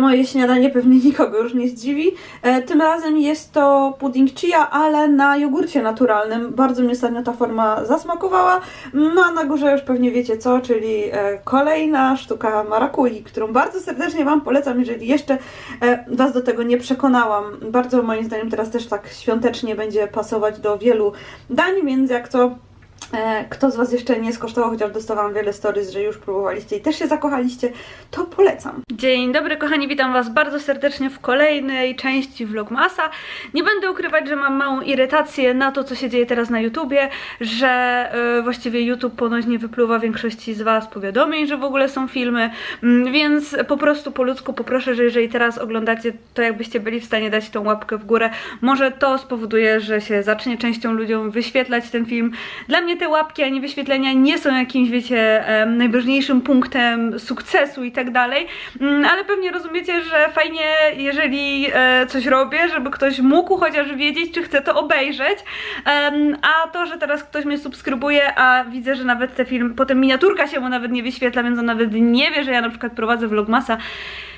Moje śniadanie pewnie nikogo już nie zdziwi. E, tym razem jest to pudding chia, ale na jogurcie naturalnym. Bardzo mi ostatnio ta forma zasmakowała. No a na górze już pewnie wiecie co, czyli e, kolejna sztuka marakui, którą bardzo serdecznie Wam polecam, jeżeli jeszcze e, Was do tego nie przekonałam. Bardzo moim zdaniem teraz też tak świątecznie będzie pasować do wielu dań, więc jak co Kto z Was jeszcze nie skosztował, chociaż dostawałam wiele stories, że już próbowaliście i też się zakochaliście, to polecam. Dzień dobry kochani, witam Was bardzo serdecznie w kolejnej części Vlogmasa. Nie będę ukrywać, że mam małą irytację na to, co się dzieje teraz na YouTubie, że e, właściwie YouTube ponoć nie wypluwa większości z Was powiadomień, że w ogóle są filmy, mm, więc po prostu po ludzku poproszę, że jeżeli teraz oglądacie, to jakbyście byli w stanie dać tą łapkę w górę, może to spowoduje, że się zacznie częścią ludziom wyświetlać ten film. Dla mnie te łapki ani wyświetlenia nie są jakimś, wiecie, najważniejszym punktem sukcesu i tak dalej, Mm, ale pewnie rozumiecie, że fajnie, jeżeli e, coś robię, żeby ktoś mógł chociaż wiedzieć, czy chce to obejrzeć, a to, że teraz ktoś mnie subskrybuje, a widzę, że nawet te film, potem miniaturka się mu nawet nie wyświetla, więc on nawet nie wie, że ja na przykład prowadzę vlogmasa,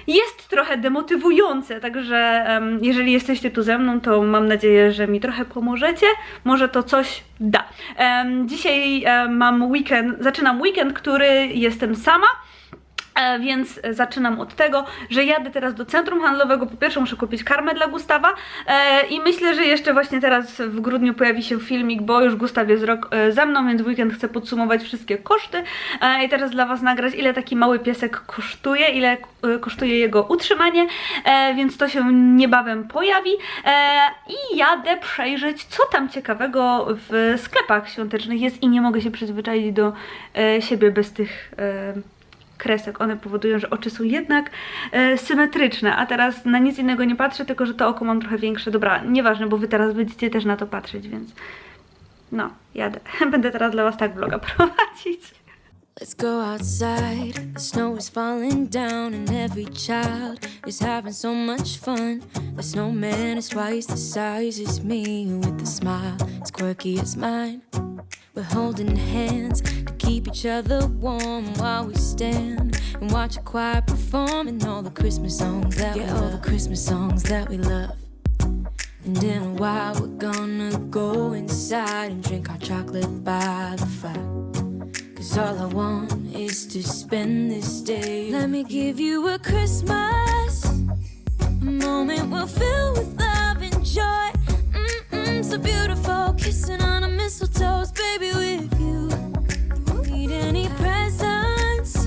jest trochę demotywujące, także em, jeżeli jesteście tu ze mną, to mam nadzieję, że mi trochę pomożecie, może to coś da. Em, dzisiaj em, mam weekend, zaczynam weekend, który jestem sama. E, Więc zaczynam od tego, że jadę teraz do centrum handlowego. Po pierwsze muszę kupić karmę dla Gustawa e, i myślę, że jeszcze właśnie teraz w grudniu pojawi się filmik, bo już Gustaw jest rok e, ze mną, więc w weekend chcę podsumować wszystkie koszty i teraz dla Was nagrać, ile taki mały piesek kosztuje, ile kosztuje jego utrzymanie, więc to się niebawem pojawi i jadę przejrzeć, co tam ciekawego w sklepach świątecznych jest i nie mogę się przyzwyczaić do siebie bez tych kresek. One powodują, że oczy są jednak e, symetryczne, a teraz na nic innego nie patrzę, tylko że to oko mam trochę większe. Dobra, nieważne, bo wy teraz będziecie też na to patrzeć, więc no, jadę. Będę teraz dla was tak vloga prowadzić. Let's go outside. The snow is falling down, and every child is having so much fun. The snowman is twice the size as me, with a smile as quirky as mine. We're holding hands keep each other warm while we stand and watch a choir perform and all the Christmas songs that we all the Christmas songs that we love. And in a while, we're gonna go inside and drink our chocolate by the fire. Cause all I want is to spend this day. Let me give you a Christmas, a moment we'll fill with love and joy. Mm-mm, so beautiful, kissing on a mistletoe, baby, with you. Any presents,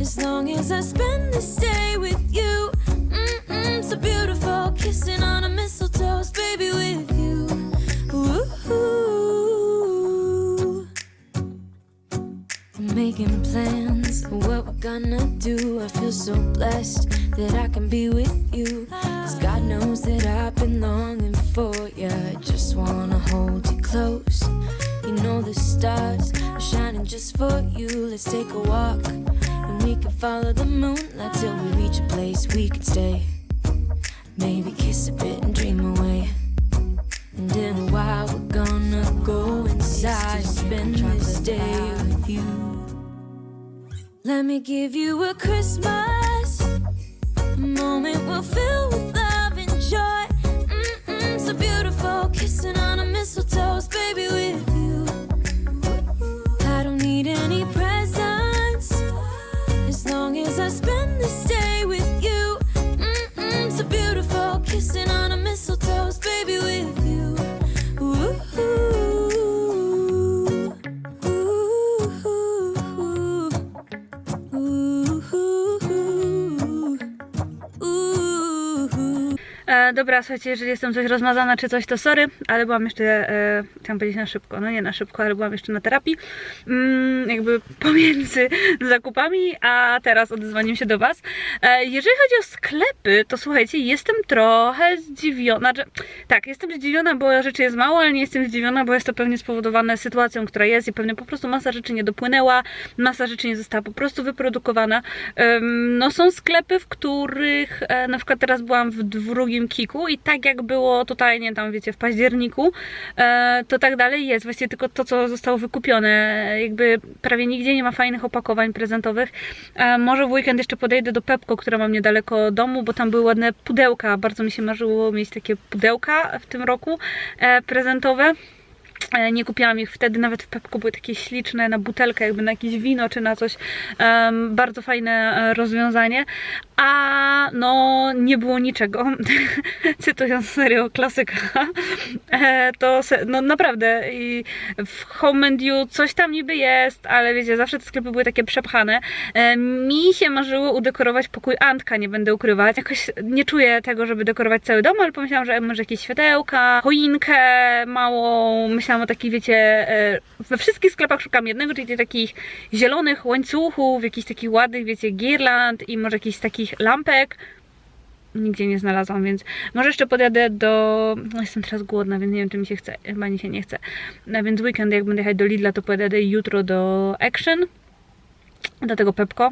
as long as I spend this day with you. Mm-mm, so beautiful, kissing on a follow the moonlight till we reach a place we can stay. Maybe kiss a bit and dream away. And in a while we're gonna go inside and spend this day with you. Let me give you a Christmas, moment we'll fill with love and joy. Mm-mm, so beautiful, kissing on a mistletoe, baby, with E, dobra, słuchajcie, jeżeli jestem coś rozmazana czy coś, to sorry, ale byłam jeszcze, e, chciałam powiedzieć na szybko, no nie na szybko, ale byłam jeszcze na terapii, mm, jakby pomiędzy zakupami, a teraz odezwaniem się do Was. E, jeżeli chodzi o sklepy, to słuchajcie, jestem trochę zdziwiona, że tak, jestem zdziwiona, bo rzeczy jest mało, ale nie jestem zdziwiona, bo jest to pewnie spowodowane sytuacją, która jest i pewnie po prostu masa rzeczy nie dopłynęła, masa rzeczy nie została po prostu wyprodukowana. Em, no są sklepy, w których e, na przykład teraz byłam w drugim Mexiku i tak jak było tutaj, nie tam wiecie, w październiku, e, to tak dalej jest. Właściwie tylko to, co zostało wykupione. Jakby prawie nigdzie nie ma fajnych opakowań prezentowych. E, może w weekend jeszcze podejdę do Pepko, która mam niedaleko domu, bo tam były ładne pudełka. Bardzo mi się marzyło mieć takie pudełka w tym roku e, prezentowe. E, Nie kupiłam ich wtedy, nawet w Pepku były takie śliczne na butelkę, jakby na jakieś wino czy na coś. Em, bardzo fajne e, rozwiązanie. A no, nie było niczego. Cytując serio klasyka, e, to no naprawdę i w Home coś tam niby jest, ale wiecie, zawsze te sklepy były takie przepchane. Mi się marzyło udekorować pokój Antka, nie będę ukrywać. Jakoś nie czuję tego, żeby dekorować cały dom, ale pomyślałam, że może jakieś światełka, choinkę małą. Myślałam o takich, wiecie, e, we wszystkich sklepach szukam jednego, czyli takich zielonych łańcuchów, jakichś takich ładnych, wiecie, girland i może jakichś takich lampek. Nigdzie nie znalazłam, więc może jeszcze podjadę do... No jestem teraz głodna, więc nie wiem, czy mi się chce. Chyba mi się nie chce. No więc weekend, jak będę jechać do Lidla, to podjadę jutro do Action, do tego Pepko.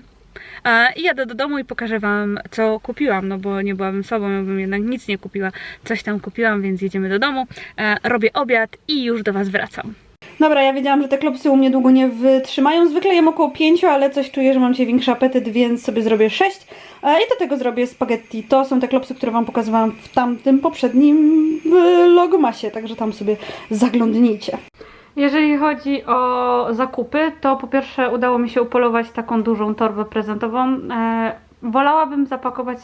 E, I jadę do domu i pokażę Wam, co kupiłam, no bo nie byłabym sobą, ja bym jednak nic nie kupiła. Coś tam kupiłam, więc jedziemy do domu. E, robię obiad i już do Was wracam. Dobra, ja wiedziałam, że te klopsy u mnie długo nie wytrzymają. Zwykle jem około 5, ale coś czuję, że mam dzisiaj większy apetyt, więc sobie zrobię 6. I do tego zrobię spaghetti. To są te klopsy, które Wam pokazywałam w tamtym poprzednim vlogmasie, także tam sobie zaglądnijcie. Jeżeli chodzi o zakupy, to po pierwsze udało mi się upolować taką dużą torbę prezentową. E, wolałabym zapakować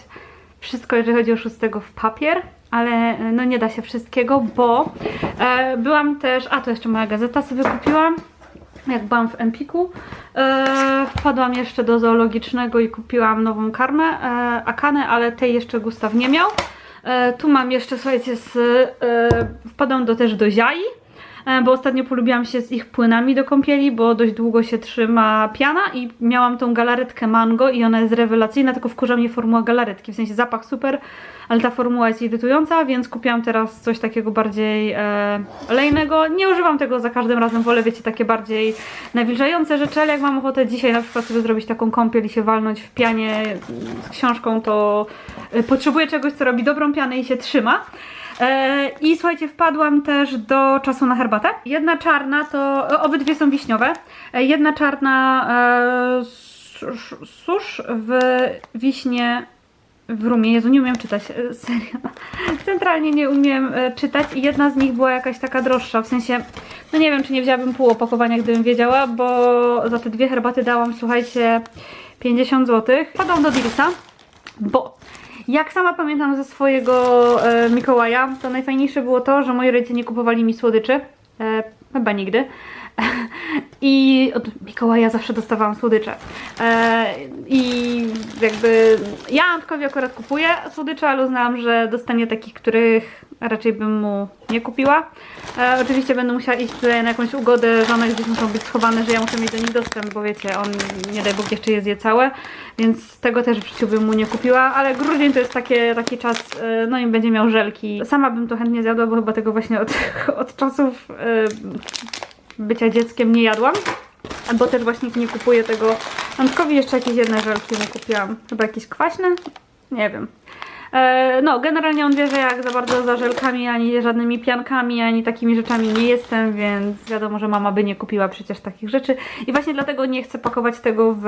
wszystko, jeżeli chodzi o szóstego w papier, ale e, no nie da się wszystkiego, bo e, byłam też, a to jeszcze moja gazeta sobie kupiłam, jak byłam w Empiku. E, wpadłam jeszcze do zoologicznego i kupiłam nową karmę, e, Akanę, ale tej jeszcze Gustaw nie miał. E, tu mam jeszcze, słuchajcie, z, e, wpadłam do, też do Ziai, bo ostatnio polubiłam się z ich płynami do kąpieli, bo dość długo się trzyma piana i miałam tą galaretkę mango i ona jest rewelacyjna, tylko wkurza mnie formuła galaretki, w sensie zapach super, ale ta formuła jest irytująca, więc kupiłam teraz coś takiego bardziej e, olejnego. Nie używam tego za każdym razem, wolę wiecie takie bardziej nawilżające rzeczy, ale jak mam ochotę dzisiaj na przykład sobie zrobić taką kąpiel i się walnąć w pianie z książką, to e, potrzebuję czegoś, co robi dobrą pianę i się trzyma. E, I słuchajcie, wpadłam też do czasu na herbatę. Jedna czarna to, e, obydwie są wiśniowe. E, Jedna czarna sz- susz w wiśnie w rumie. Jezu, nie umiem czytać, serio. Centralnie nie umiem czytać i jedna z nich była jakaś taka droższa, w sensie, no nie wiem, czy nie wzięłabym pół opakowania, gdybym wiedziała, bo za te dwie herbaty dałam, słuchajcie, 50 zł. Padłam do Dilsa, bo jak sama pamiętam ze swojego e, Mikołaja, to najfajniejsze było to, że moi rodzice nie kupowali mi słodyczy. E, chyba nigdy. I od Mikołaja zawsze dostawałam słodycze. E, I jakby ja Antkowi akurat kupuję słodycze, ale uznałam, że dostanie takich, których raczej bym mu nie kupiła. E, oczywiście będę musiała iść tutaj na jakąś ugodę, że one gdzieś muszą być schowane, że ja muszę mieć do nich dostęp, bo wiecie, on nie daj Bóg jeszcze je zje całe, więc tego też w życiu bym mu nie kupiła, ale grudzień to jest takie, taki czas, e, no i będzie miał żelki. Sama bym to chętnie zjadła, bo chyba tego właśnie od, od czasów bycia dzieckiem nie jadłam. Bo też właśnie nie kupuję tego. Antkowi jeszcze jakieś jedne żelki mu kupiłam. Chyba jakieś kwaśne? Nie wiem. E, No, generalnie on wie, że jak za bardzo za żelkami, ani żadnymi piankami, ani takimi rzeczami nie jestem, więc wiadomo, że mama by nie kupiła przecież takich rzeczy. I właśnie dlatego nie chcę pakować tego w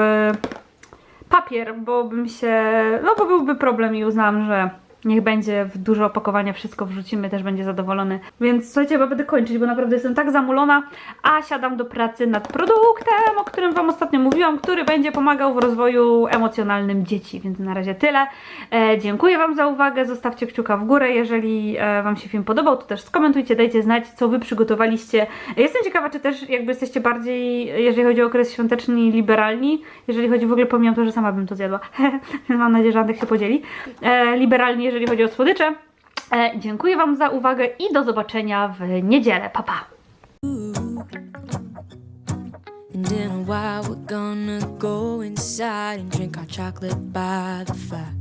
papier, bo bym się. No, bo byłby problem i uznałam, że niech będzie w duże opakowanie, wszystko wrzucimy, też będzie zadowolony. Więc słuchajcie, chyba będę kończyć, bo naprawdę jestem tak zamulona, a siadam do pracy nad produktem, o którym Wam ostatnio mówiłam, który będzie pomagał w rozwoju emocjonalnym dzieci. Więc na razie tyle. E, dziękuję Wam za uwagę, zostawcie kciuka w górę, jeżeli e, Wam się film podobał, to też skomentujcie, dajcie znać, co Wy przygotowaliście. Jestem ciekawa, czy też jakby jesteście bardziej, jeżeli chodzi o okres świąteczny, liberalni, jeżeli chodzi w ogóle, pomijam to, że sama bym to zjadła, mam nadzieję, że Antek się podzieli, e, liberalni, jeżeli chodzi o słodycze. E, dziękuję Wam za uwagę i do zobaczenia w niedzielę. Pa, pa! And in a while, we're gonna go inside and drink our chocolate by the fire.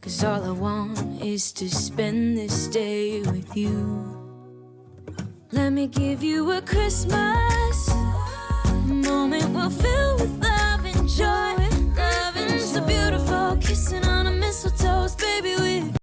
Cause all I want is to spend this day with you. Let me give you a Christmas moment we'll fill with love and joy. Baby, with